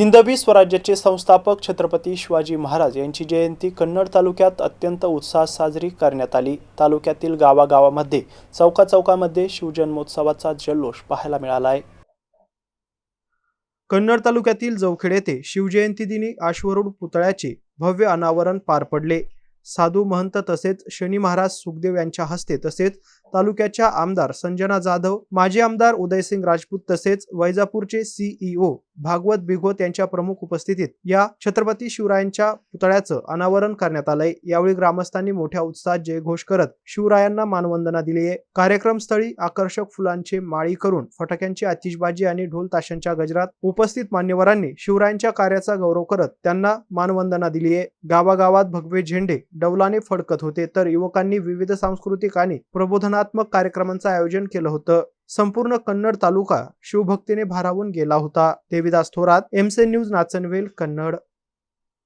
हिंदवी स्वराज्याचे संस्थापक छत्रपती शिवाजी महाराज यांची जयंती कन्नड तालुक्यात अत्यंत उत्साहात साजरी करण्यात आली. तालुक्यातील गावागावामध्ये चौका चौकामध्ये शिवजन्मोत्सवाचा जल्लोष पाहायला मिळाला आहे कन्नड तालुक्यातील जवखेड येथे शिवजयंती दिनी आश्वरूढ पुतळ्याचे भव्य अनावरण पार पडले. साधू महंत तसेच शनी महाराज सुखदेव यांच्या हस्ते तसेच तालुक्याच्या आमदार संजना जाधव माजी आमदार उदयसिंग राजपूत तसेच वैजापूरचे सीईओ भागवत बिघोत यांच्या प्रमुख उपस्थितीत या छत्रपती शिवरायांच्या पुतळ्याचं अनावरण करण्यात आलंय. यावेळी ग्रामस्थांनी मोठ्या उत्साहात जयघोष करत शिवरायांना मानवंदना दिली आहे. कार्यक्रमस्थळी आकर्षक फुलांचे माळी करून फटाक्यांची आतिषबाजी आणि ढोल ताशांच्या गजरात उपस्थित मान्यवरांनी शिवरायांच्या कार्याचा गौरव करत त्यांना मानवंदना दिली आहे. गावागावात भगवे झेंडे डौलाने फडकत होते. तर युवकांनी विविध सांस्कृतिक आणि प्रबोधनात्मक कार्यक्रमांचं आयोजन केलं होतं. संपूर्ण कन्नड तालुका शिवभक्तीने भारावून गेला होता. देविदास थोरात एमसे न्यूज नाचनवेल कन्नड.